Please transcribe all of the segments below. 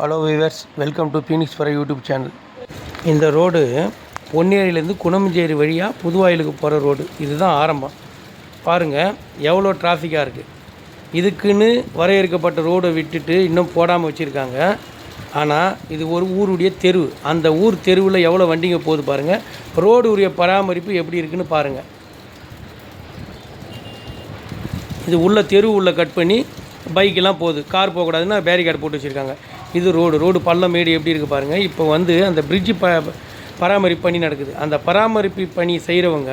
Hello viewers welcome to Phoenix for YouTube channel இந்த road பொன்னேரியிலேருந்து குணமஞ்சேரி வழியாக புதுவாயிலுக்கு போகிற ரோடு. இதுதான் ஆரம்பம். பாருங்கள் எவ்வளோ டிராஃபிக்காக இருக்குது இதுக்குன்னு வரையறுக்கப்பட்ட ரோடை விட்டுட்டு இன்னும் போடாமல் வச்சுருக்காங்க. ஆனால் இது ஒரு ஊருடைய தெரு அந்த ஊர் தெருவில் எவ்வளோ வண்டிங்க போகுது பாருங்கள் ரோடு உரிய பராமரிப்பு எப்படி இருக்குன்னு பாருங்கள் இது உள்ள தெரு உள்ள கட் பண்ணி பைக்கெல்லாம் போகுது. கார் போகக்கூடாதுன்னா பேரிகார்டு போட்டு வச்சுருக்காங்க. இது ரோடு ரோடு பள்ளம் மேடு எப்படி இருக்குது பாருங்கள் இப்போ வந்து அந்த பிரிட்ஜு ப பராமரிப்பு பணி நடக்குது. அந்த பராமரிப்பு பணி செய்கிறவங்க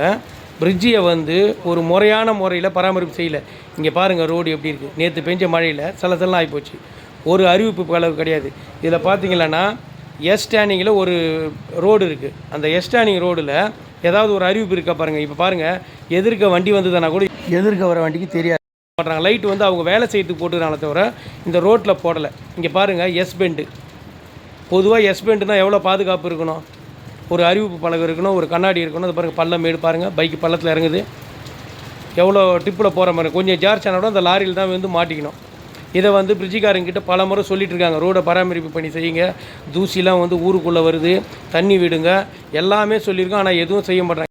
பிரிட்ஜியை வந்து ஒரு முறையான முறையில் பராமரிப்பு செய்யலை. இங்கே பாருங்கள் ரோடு எப்படி இருக்குது நேற்று பெஞ்ச மழையில் சலசலாம் ஆகிப்போச்சு ஒரு அறிவிப்பு அளவு கிடையாது. இதில் பார்த்தீங்களன்னா எஸ் ஸ்டாண்டிங்கில் ஒரு ரோடு இருக்குது அந்த எஸ் ஸ்டாண்டிங் ரோடில் ஏதாவது ஒரு அறிவிப்பு இருக்கா பாருங்கள் இப்போ பாருங்கள் எதிர்க்க வண்டி வந்ததுன்னா கூட எதிர்க்க வர வண்டிக்கு தெரியாது. போடுறாங்க லைட் வந்து அவங்க வேலை செய்யறதுக்கு போட்டுக்கிறாங்களே தவிர இந்த ரோட்டில் போடலை. இங்கே பாருங்கள் எஸ் பெண்டு பொதுவாக எஸ் பெண்டுனா எவ்வளோ பாதுகாப்பு இருக்கணும்? ஒரு அறிவிப்பு பலகை இருக்கணும் ஒரு கண்ணாடி இருக்கணும். அது பாருங்கள் பள்ளம் மேடு பாருங்கள் பைக்கு பள்ளத்தில் இறங்குது. எவ்வளோ டிப்பில் போகிற மாதிரி கொஞ்சம் ஜார்ஜ் ஆனோட அந்த லாரியில் தான் வந்து மாட்டிக்கணும். இதை வந்து பிரிட்ஜிக்காரங்கிட்ட பல முறை சொல்லிட்டு இருக்காங்க ரோடை பராமரிப்பு பண்ணி செய்யுங்க. தூசிலாம் வந்து ஊருக்குள்ளே வருது தண்ணி விடுங்க. எல்லாமே சொல்லியிருக்கோம் ஆனால் எதுவும் செய்ய மாட்டாங்க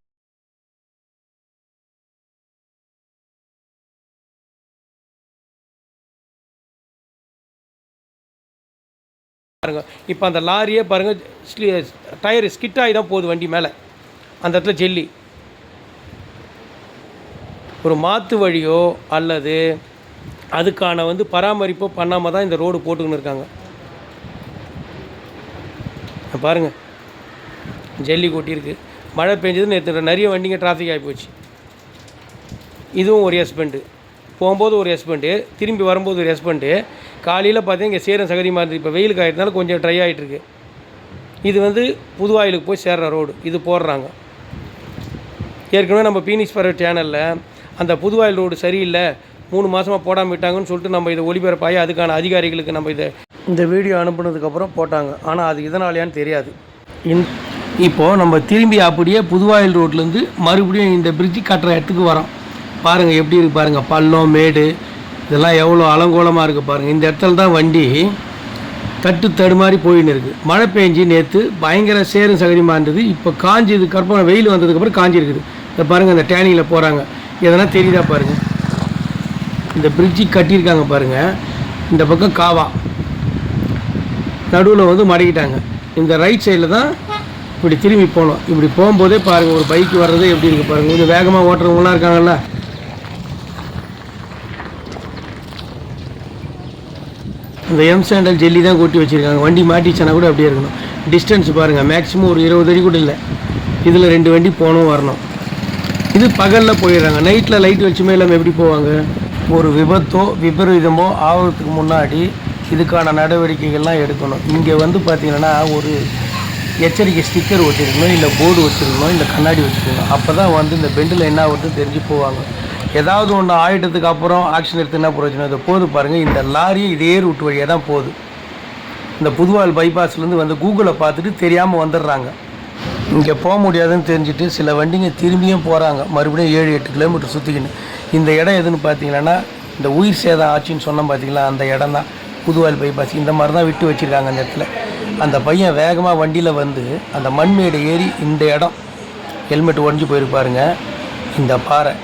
பாருங்கள் இப்போ அந்த லாரியே பாருங்கள் டயர் ஸ்கிட் ஆகி தான் போகுது வண்டி மேலே. அந்த இடத்துல ஜெல்லி. ஒரு மாற்று வழியோ அல்லது அதுக்கான வந்து பராமரிப்போ பண்ணாமல் தான் இந்த ரோடு போட்டுக்கின்னு இருக்காங்க. பாருங்கள் பாருங்க. ஜல்லி கொட்டியிருக்கு மழை பெஞ்சது நேற்று நிறைய வண்டிங்க டிராஃபிக் ஆகி போச்சு. இதுவும் ஒரு எஸ்பெண்டு போகும்போது ஒரு எஸ்பெண்டு திரும்பி வரும்போது ஒரு எஸ்பெண்டு காலையில் பார்த்தீங்கன்னா இங்கே சேரம் சகதியமாக இருந்தது இப்போ வெயிலுக்கு ஆகிட்டனால கொஞ்சம் ட்ரை ஆகிட்டுருக்கு இது வந்து புதுவாயிலுக்கு போய் சேர்ற ரோடு இது போடுறாங்க. ஏற்கனவே நம்ம பீனிக்ஸ் சேனலில் அந்த புதுவாயில் ரோடு சரியில்லை மூணு மாதமாக போடாமல் விட்டாங்கன்னு சொல்லிட்டு நம்ம இதை ஒளிபரப்பாகி அதுக்கான அதிகாரிகளுக்கு நம்ம இதை இந்த வீடியோ அனுப்புனதுக்கப்புறம் போட்டாங்க. ஆனால் அது இதனாலேயான்னு தெரியாது. இந் இப்போது நம்ம திரும்பி அப்படியே புதுவாயில் ரோட்லேருந்து மறுபடியும் இந்த பிரிட்ஜு கட்டுற இடத்துக்கு வரோம். பாருங்கள் எப்படி இருக்கு பாருங்கள் பள்ளம் மேடு இதெல்லாம் எவ்வளோ அலங்கோலமாக இருக்குது பாருங்கள் இந்த இடத்துல தான் வண்டி தட்டு தடுமாறி போயின்னு இருக்குது மழை பெஞ்சு நேற்று பயங்கர சேரும் சகதியமாக இருந்தது. இப்போ காஞ்சி இது கற்பனை வெயில் வந்ததுக்கப்புறம் காஞ்சி இருக்குது. இதை பாருங்கள் அந்த டேனிங்கில் போகிறாங்க எதனா தெரியுதா பாருங்கள் இந்த பிரிட்ஜி கட்டியிருக்காங்க பாருங்கள் இந்த பக்கம் காவா. நடுவில் வந்து மடக்கிட்டாங்க. இந்த ரைட் சைடில் தான் இப்படி திரும்பி போகணும் இப்படி போகும்போதே பாருங்கள் ஒரு பைக் வர்றதே எப்படி இருக்குது பாருங்கள் கொஞ்சம் வேகமாக ஓட்டுறவங்களாம் இருக்காங்கல்ல. இந்த எம் சாண்டல் ஜெல்லி தான் கொட்டி வச்சுருக்காங்க. வண்டி மாட்டிச்சுன்னா கூட அப்படியே இருக்கணும். டிஸ்டன்ஸ் பாருங்கள் மேக்ஸிமம் ஒரு இருபது அடி கூட இல்லை. இதில் ரெண்டு வண்டி போகணும் வரணும். இது பகலில் போயிடுறாங்க. நைட்டில் லைட் வச்சுமே இல்லாமல் எப்படி போவாங்க? ஒரு விபத்தோ விபரீதமோ ஆகிறதுக்கு முன்னாடி இதுக்கான நடவடிக்கைகள்லாம் எடுக்கணும். இங்கே வந்து பார்த்திங்கன்னா ஒரு எச்சரிக்கை ஸ்டிக்கர் வச்சுருக்கணும் இல்லை போர்டு வச்சுருக்கணும் இல்லை கண்ணாடி வச்சுருக்கணும். அப்போ தான் வந்து இந்த பெண்டில் என்ன ஆகுது தெரிஞ்சு போவாங்க. ஏதாவது ஒன்று ஆயிட்டதுக்கு அப்புறம் ஆக்ஷன் எடுத்து என்ன பிரயோஜனம்? இது போது பாருங்கள் இந்த லாரி இதே ரூட் வழியாக தான் போகுது. இந்த புதுவால் பைபாஸ்லேருந்து வந்து கூகுளை பார்த்துட்டு தெரியாமல் வந்துடுறாங்க. இங்கே போக முடியாதுன்னு தெரிஞ்சுட்டு சில வண்டிங்க திரும்பியும் போகிறாங்க மறுபடியும் ஏழு எட்டு கிலோமீட்டர் சுற்றிக்கின்னு இந்த இடம் எதுன்னு பார்த்தீங்கன்னா இந்த உயிர் சேதம் ஆச்சுன்னு சொன்னோம் பார்த்தீங்களா? அந்த இடம் தான். புதுவால் பைபாஸ் இந்த மாதிரி தான் விட்டு வச்சுருக்காங்க அந்த இடத்துல. அந்த பையன் வேகமாக வண்டியில் வந்து அந்த மண்மேடை ஏறி இந்த இடம். ஹெல்மெட் உடஞ்சி போயிருப்பாருங்க இந்த பாறை.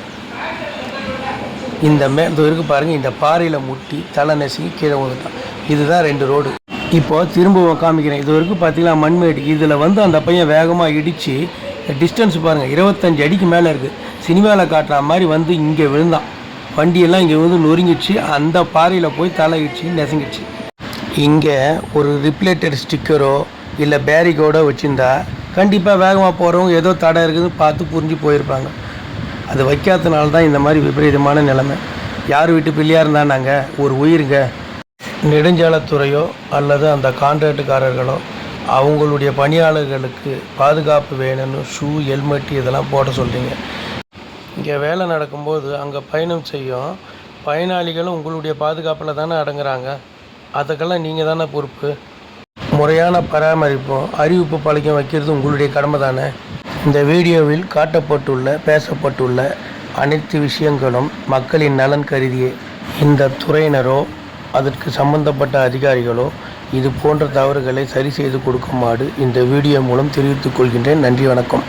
இந்த மே இருக்கு பாருங்கள் இந்த பாறையில் முட்டி தலை நசுங்கி கீழே விழுந்துட்டான் இதுதான் ரெண்டு ரோடு. இப்போது திரும்பவும் காமிக்கிறேன். இது வரைக்கும் பார்த்தீங்கன்னா மண்மேடு. இதில் வந்து அந்த பையன் வேகமாக இடித்து டிஸ்டன்ஸ் பாருங்கள் இருபத்தஞ்சு அடிக்கு மேலே இருக்குது சினிமாவில் காட்டுற மாதிரி வந்து இங்கே விழுந்தான். வண்டியெல்லாம் இங்கே வந்து நொறுங்கிடுச்சு. அந்த பாறையில் போய் தலை நெசங்கிடுச்சு. இங்கே ஒரு ரிப்ளேட்டட் ஸ்டிக்கரோ இல்லை பேரிகோடோ வச்சுருந்தா கண்டிப்பாக வேகமாக போகிறவங்க ஏதோ தடை இருக்குதுன்னு பார்த்து புரிஞ்சு போயிருப்பாங்க. அது வைக்காதனால தான் இந்த மாதிரி விபரீதமான நிலைமை. யார் வீட்டு பிள்ளையாக இருந்தால் நாங்கள் ஒரு உயிருங்க. நெடுஞ்சாலத்துறையோ அல்லது அந்த கான்ட்ராக்டுக்காரர்களோ அவங்களுடைய பணியாளர்களுக்கு பாதுகாப்பு வேணும்னு ஷூ ஹெல்மெட் இதெல்லாம் போட சொல்கிறீங்க இங்கே வேலை நடக்கும்போது அங்கே பயணம் செய்யும் பயனாளிகளும் உங்களுடைய பாதுகாப்பில் தானே அடங்குறாங்க. அதுக்கெல்லாம் நீங்கள் தானே பொறுப்பு. முறையான பராமரிப்பும் அறிவிப்பு பழக்கம் வைக்கிறது உங்களுடைய கடமை தானே? இந்த வீடியோவில் காட்டப்பட்டுள்ள பேசப்பட்டுள்ள அனைத்து விஷயங்களும் மக்களின் நலன் கருதியே இந்த துறையினரோ அதற்கு சம்பந்தப்பட்ட அதிகாரிகளோ இது போன்ற தவறுகளை சரி செய்து கொடுக்குமாறு இந்த வீடியோ மூலம் தெரிவித்துக் கொள்கின்றேன். நன்றி வணக்கம்.